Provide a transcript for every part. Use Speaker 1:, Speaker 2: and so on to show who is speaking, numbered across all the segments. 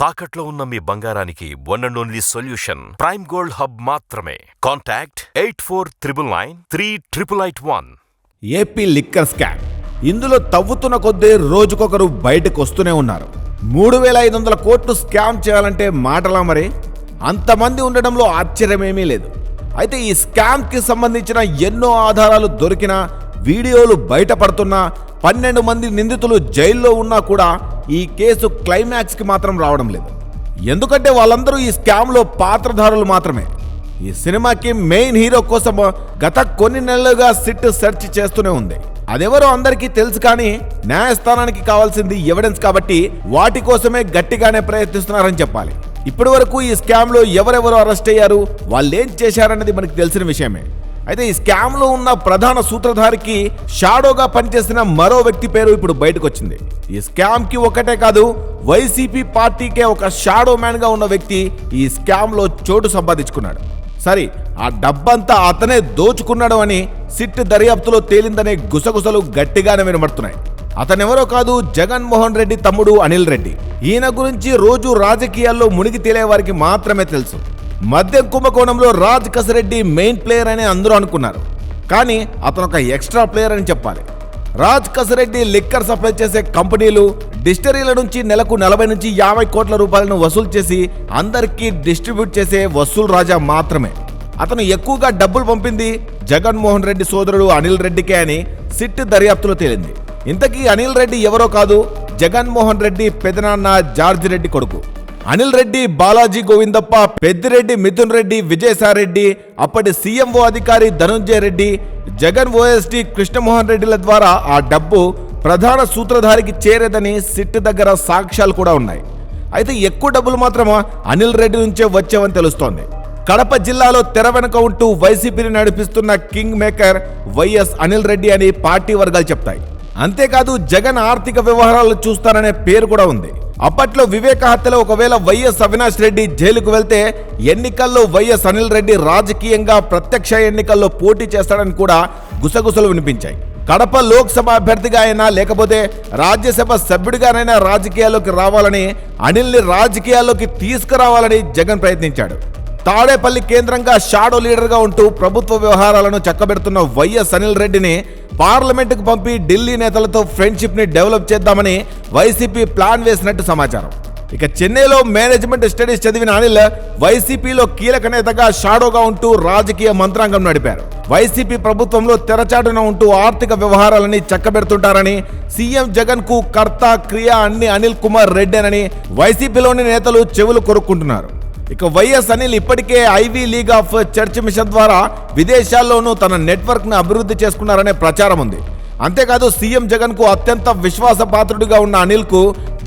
Speaker 1: తాకట్లో ఉన్న మీ బంగారానికి one and only solution prime gold hub మాత్రమే. Contact eight four triple nine three triple eight one
Speaker 2: AP liquor scam ఇందులో తవ్వుతున్న కొద్దీ రోజుకొకరు బయటకు వస్తూనే ఉన్నారు. మూడు వేల ఐదు వందల కోట్లు స్కామ్ చేయాలంటే మాటలా మరి? అంతమంది ఉండడంలో ఆశ్చర్యమేమీ లేదు. అయితే ఈ స్కామ్కి సంబంధించిన ఎన్నో ఆధారాలు దొరికినా వీడియోలు బయటపడుతున్నా పన్నెండు మంది నిందితులు జైల్లో ఉన్నా కూడా ఈ కేసు క్లైమాక్స్కి మాత్రం రావడం లేదు. ఎందుకంటే వాళ్ళందరూ ఈ స్కామ్లో పాత్రధారులు మాత్రమే. ఈ సినిమాకి మెయిన్ హీరో కోసం గత కొన్ని నెలలుగా సిట్ సెర్చ్ చేస్తూనే ఉంది. అదెవరో అందరికీ తెలుసు కానీ న్యాయస్థానానికి కావాల్సింది ఎవిడెన్స్ కాబట్టి వాటి కోసమే గట్టిగానే ప్రయత్నిస్తున్నారని చెప్పాలి. ఇప్పటి వరకు ఈ స్కామ్లో ఎవరెవరు అరెస్ట్ అయ్యారు వాళ్ళు ఏం చేశారన్నది మనకు తెలిసిన విషయమే. అయితే ఈ స్కామ్లో ఉన్న ప్రధాన సూత్రధారికి షాడోగా పనిచేసిన మరో వ్యక్తి పేరు ఇప్పుడు బయటకు వచ్చింది ఈ స్కామ్కి ఒకటే కాదు వైసీపీ పార్టీకే ఒక షాడో మ్యాన్గా ఉన్న వ్యక్తి ఈ స్కామ్లో చోటు సంపాదించుకున్నాడు. సరే ఆ డబ్బంతా అతనే దోచుకున్నాడు అని సిట్ దర్యాప్తులో తేలిందనే గుసగుసలు గట్టిగానే వినబడుతున్నాయి. అతనెవరో కాదు జగన్మోహన్ రెడ్డి తమ్ముడు అనిల్ రెడ్డి. ఈయన గురించి రోజు రాజకీయాల్లో మునిగి తేలే వారికి మాత్రమే తెలుసు. మద్యం కుంభకోణంలో రాజ్ కసిరెడ్డి మెయిన్ ప్లేయర్ అని అందరూ అనుకున్నారు. కానీ అతను ఒక ఎక్స్ట్రా ప్లేయర్ అని చెప్పాలి. రాజ్ కసిరెడ్డి లిక్కర్ సప్లై చేసే కంపెనీలు డిస్టరీల నుంచి నెలకు నలభై నుంచి యాభై కోట్ల రూపాయలను వసూలు చేసి అందరికీ డిస్ట్రిబ్యూట్ చేసే వసూలు రాజా మాత్రమే. అతను ఎక్కువగా డబ్బులు పంపింది జగన్మోహన్ రెడ్డి సోదరుడు అనిల్ రెడ్డికే అని సిట్ దర్యాప్తులో తేలింది. ఇంతకీ అనిల్ రెడ్డి ఎవరో కాదు జగన్మోహన్ రెడ్డి పెదనాన్న జార్జ్ రెడ్డి కొడుకు. అనిల్ రెడ్డి బాలాజీ గోవిందప్ప పెద్దిరెడ్డి మిథున్ రెడ్డి విజయసాయిరెడ్డి అప్పటి సీఎంఓ అధికారి ధనుంజయ రెడ్డి జగన్ ఓఎస్డి కృష్ణమోహన్ రెడ్డిల ద్వారా ఆ డబ్బు ప్రధాన సూత్రధారికి చేరేదని సిట్ దగ్గర సాక్ష్యాలు కూడా ఉన్నాయి. అయితే ఎక్కువ డబ్బులు మాత్రం అనిల్ రెడ్డి నుంచే వచ్చేవని తెలుస్తోంది. కడప జిల్లాలో తెర వెనుక ఉంటూ వైసీపీని నడిపిస్తున్న king maker YS Anil Reddy అని పార్టీ వర్గాలు చెప్తాయి. అంతేకాదు జగన్ ఆర్థిక వ్యవహారాలు చూస్తారనే పేరు కూడా ఉంది. అప్పట్లో వివేక హత్యలో ఒకవేళ వైఎస్ అవినాష్ రెడ్డి జైలుకు వెళ్తే ఎన్నికల్లో వైఎస్ అనిల్ రెడ్డి రాజకీయంగా ప్రత్యక్ష ఎన్నికల్లో పోటీ చేస్తాడని కూడా గుసగుసలు వినిపించాయి. కడప లోక్సభ అభ్యర్థిగా అయినా లేకపోతే రాజ్యసభ సభ్యుడిగానైనా రాజకీయాల్లోకి రావాలని అనిల్ని రాజకీయాల్లోకి తీసుకురావాలని జగన్ ప్రయత్నించాడు. తాడేపల్లి కేంద్రంగా షాడో లీడర్గా ఉంటూ ప్రభుత్వ వ్యవహారాలను చక్కబెడుతున్న వైఎస్ అనిల్ రెడ్డిని పార్లమెంటుకు పంపి ఢిల్లీ నేతలతో ఫ్రెండ్షిప్ని డెవలప్ చేద్దామని వైసీపీ ప్లాన్ వేసినట్టు సమాచారం. ఇక చెన్నైలో మేనేజ్మెంట్ స్టడీస్ చదివిన అనిల్ వైసీపీలో కీలక నేతగా షాడోగా ఉంటూ రాజకీయ మంత్రాంగం నడిపారు. వైసీపీ ప్రభుత్వంలో తెరచాటున ఉంటూ ఆర్థిక వ్యవహారాలని చక్కబెడుతుంటారని సీఎం జగన్కు కర్త క్రియ అన్ని అనిల్ కుమార్ రెడ్డేనని వైసీపీలోని నేతలు చెవులు కొరుక్కుంటున్నారు. ఇక వైఎస్ అనిల్ ఇప్పటికే Ivy League of church mission ద్వారా విదేశాల్లోనూ తన నెట్వర్క్ను అభివృద్ధి చేసుకున్నారనే ప్రచారం ఉంది. అంతేకాదు సీఎం జగన్కు అత్యంత విశ్వాసపాత్రుడిగా ఉన్న అనిల్కు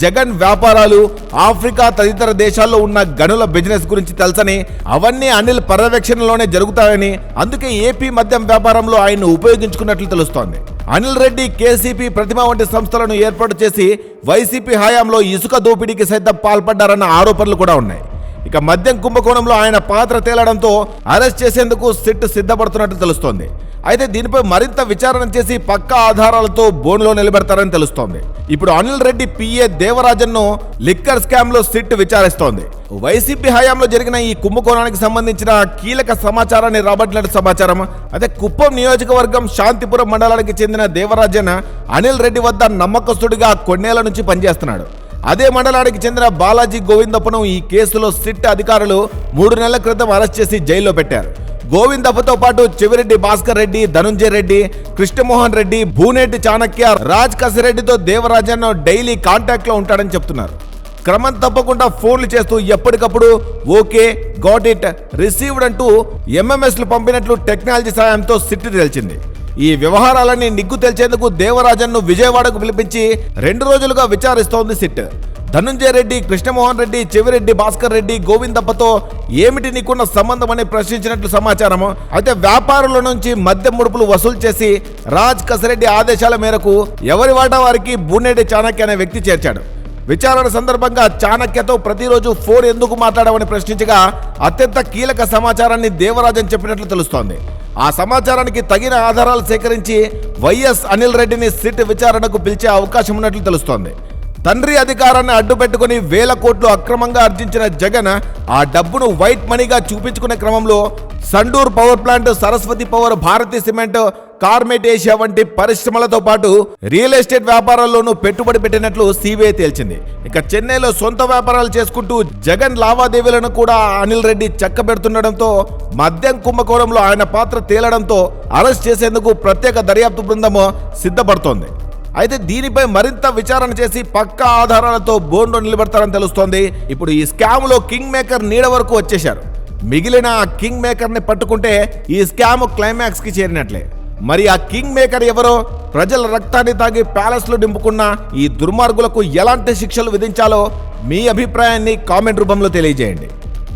Speaker 2: జగన్ వ్యాపారాలు ఆఫ్రికా తదితర దేశాల్లో ఉన్న గనుల బిజినెస్ గురించి తెలుసని అవన్నీ అనిల్ పర్యవేక్షణలోనే జరుగుతాయని అందుకే ఏపీ మద్యం వ్యాపారంలో ఆయన్ను ఉపయోగించుకున్నట్లు తెలుస్తోంది. అనిల్ రెడ్డి కేసీపీ ప్రతిమ వంటి సంస్థలను ఏర్పాటు చేసి వైసీపీ హయాంలో ఇసుక దోపిడీకి సైతం పాల్పడ్డారన్న ఆరోపణలు కూడా ఉన్నాయి. ఇక మద్యం కుంభకోణంలో ఆయన పాత్ర తేలడంతో అరెస్ట్ చేసేందుకు సిట్ సిద్ధపడుతున్నట్టు తెలుస్తోంది. అయితే దీనిపై మరింత విచారణ చేసి పక్కా ఆధారాలతో బోన్లో నిలబెడతారని తెలుస్తోంది. ఇప్పుడు అనిల్ రెడ్డి పిఏ దేవరాజన్ను లిక్కర్ స్కామ్లో సిట్ విచారిస్తోంది. వైసీపీ హయాంలో జరిగిన ఈ కుంభకోణానికి సంబంధించిన కీలక సమాచారాన్ని రాబట్టినట్టు సమాచారం? అయితే కుప్పం నియోజకవర్గం శాంతిపురం మండలానికి చెందిన దేవరాజన్ అనిల్ రెడ్డి వద్ద నమ్మకస్తుడిగా కొన్నేళ్ళ నుంచి పనిచేస్తున్నాడు. అదే మండలానికి చెందిన బాలాజీ గోవిందప్పను ఈ కేసులో సిట్ అధికారులు మూడు నెలల క్రితం అరెస్ట్ చేసి జైల్లో పెట్టారు. గోవిందప్పతో పాటు చెవిరెడ్డి భాస్కర్ రెడ్డి ధనుంజయ రెడ్డి కృష్ణమోహన్ రెడ్డి భూనేటి చాణక్య రాజ్ కసిరెడ్డితో దేవరాజన్ డైలీ కాంటాక్ట్లో ఉంటాడని చెప్తున్నారు. క్రమం తప్పకుండా ఫోన్లు చేస్తూ ఎప్పటికప్పుడు ఓకే గాట్ ఇట్ రిసీవ్డ్ అంటూ ఎంఎంఎస్లు పంపినట్లు టెక్నాలజీ సాయంతో సిట్ తేల్చింది. ఈ వ్యవహారాలన్నీ నిగ్గు తెల్చేందుకు దేవరాజన్ను విజయవాడకు పిలిపించి రెండు రోజులుగా విచారిస్తోంది సిట్. ధనుంజయ రెడ్డి కృష్ణమోహన్ రెడ్డి చెవిరెడ్డి భాస్కర్ రెడ్డి గోవిందప్పతో ఏమిటి నీకున్న సంబంధం అని ప్రశ్నించినట్లు సమాచారం అయితే వ్యాపారుల నుంచి మద్యం ముడుపులు వసూలు చేసి రాజ్ కసిరెడ్డి ఆదేశాల మేరకు ఎవరి వాటా వారికి బూనేడి చాణక్య అనే వ్యక్తి చేర్చాడు. విచారణ సందర్భంగా చాణక్యతో ప్రతిరోజు ఫోన్ ఎందుకు మాట్లాడమని ప్రశ్నించగా అత్యంత కీలక సమాచారాన్ని దేవరాజన్ చెప్పినట్లు తెలుస్తోంది. ఆ సమాచారానికి తగిన ఆధారాలు సేకరించి వైఎస్ అనిల్ రెడ్డిని సిట్ విచారణకు పిలిచే అవకాశం ఉన్నట్లు తెలుస్తోంది. తండ్రి అధికారాన్ని అడ్డుపెట్టుకుని వేల కోట్లు అక్రమంగా ఆర్జించిన జగన్ ఆ డబ్బును వైట్ మనీగా చూపించుకునే క్రమంలో Sandur power plant Saraswati power Bharathi cement Carmel Asia వంటి పరిశ్రమలతో పాటు రియల్ ఎస్టేట్ వ్యాపారాల్లోనూ పెట్టుబడి పెట్టినట్లు సిబిఐ తేల్చింది. ఇక చెన్నైలో సొంత వ్యాపారాలు చేసుకుంటూ జగన్ లావాదేవీలను కూడా అనిల్ రెడ్డి చక్కబెడుతుండటంతో మద్యం కుంభకోణంలో ఆయన పాత్ర తేలడంతో అరెస్ట్ చేసేందుకు ప్రత్యేక దర్యాప్తు బృందం సిద్ధపడుతోంది. అయితే దీనిపై మరింత విచారణ చేసి పక్కా ఆధారాలతో బోన్లో నిలబెడతారని తెలుస్తోంది. ఇప్పుడు ఈ స్కామ్లో కింగ్ మేకర్ నీడ వరకు వచ్చేశారు. మిగిలిన ఆ కింగ్ మేకర్ని పట్టుకుంటే ఈ స్కామ్ క్లైమాక్స్కి చేరినట్లే. మరి ఆ కింగ్ మేకర్ ఎవరో? ప్రజల రక్తాన్ని తాగి ప్యాలెస్లో నింపుకున్న ఈ దుర్మార్గులకు ఎలాంటి శిక్షలు విధించాలో మీ అభిప్రాయాన్ని కామెంట్ రూపంలో తెలియజేయండి.